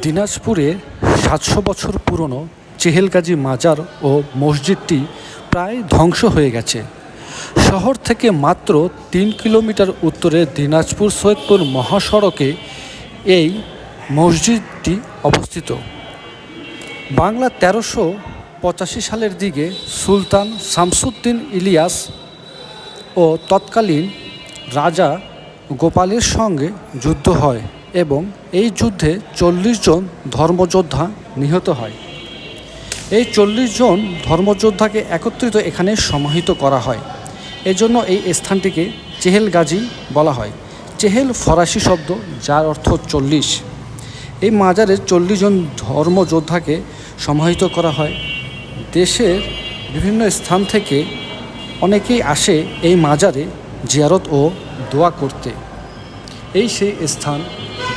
দিনাজপুরে সাতশো বছর পুরনো চেহেলগাজী মাজার ও মসজিদটি প্রায় ধ্বংস হয়ে গেছে। শহর থেকে মাত্র তিন কিলোমিটার উত্তরে দিনাজপুর সৈয়দপুর মহাসড়কে এই মসজিদটি অবস্থিত। বাংলা তেরোশো পঁচাশি সালের দিকে সুলতান শামসুদ্দিন ইলিয়াস ও তৎকালীন রাজা গোপালের সঙ্গে যুদ্ধ হয়। এবং এই যুদ্ধে চল্লিশ জন ধর্মযোদ্ধা নিহত হয়। এই চল্লিশ জন ধর্মযোদ্ধাকে একত্রিত এখানে সমাহিত করা হয়। এজন্য এই স্থানটিকে চেহেল গাজী বলা হয়। চেহেল ফরাসি শব্দ, যার অর্থ চল্লিশ। এই মাজারে চল্লিশ জন ধর্মযোদ্ধাকে সমাহিত করা হয়। দেশের বিভিন্ন স্থান থেকে অনেকেই আসে এই মাজারে জিয়ারত ও দোয়া করতে। এই সেই স্থান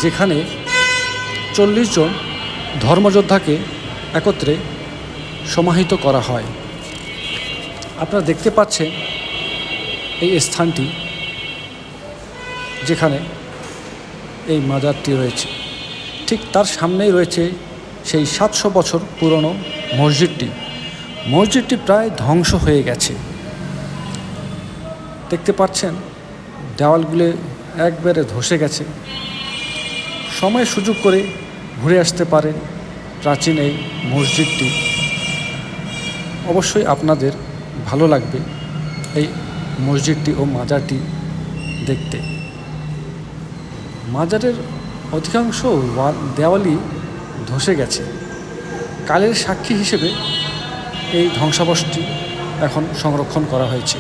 যেখানে চল্লিশ জন ধর্মযোদ্ধাকে একত্রে সমাহিত করা হয়। আপনারা দেখতে পাচ্ছেন এই স্থানটি যেখানে এই মাজারটি রয়েছে। ঠিক তার সামনেই রয়েছে সেই সাতশো বছর পুরনো মসজিদটি। মসজিদটি প্রায় ধ্বংস হয়ে গেছে। দেখতে পাচ্ছেন, দেওয়ালগুলো একবারে ধসে গেছে। সময় সুযোগ করে ঘুরে আসতে পারেন প্রাচীন এই মসজিদটি। অবশ্যই আপনাদের ভালো লাগবে এই মসজিদটি ও মাজারটি দেখতে। মাজারের অধিকাংশ দেওয়ালি ধসে গেছে। কালের সাক্ষী হিসেবে এই ধ্বংসাবশটি এখন সংরক্ষণ করা হয়েছে।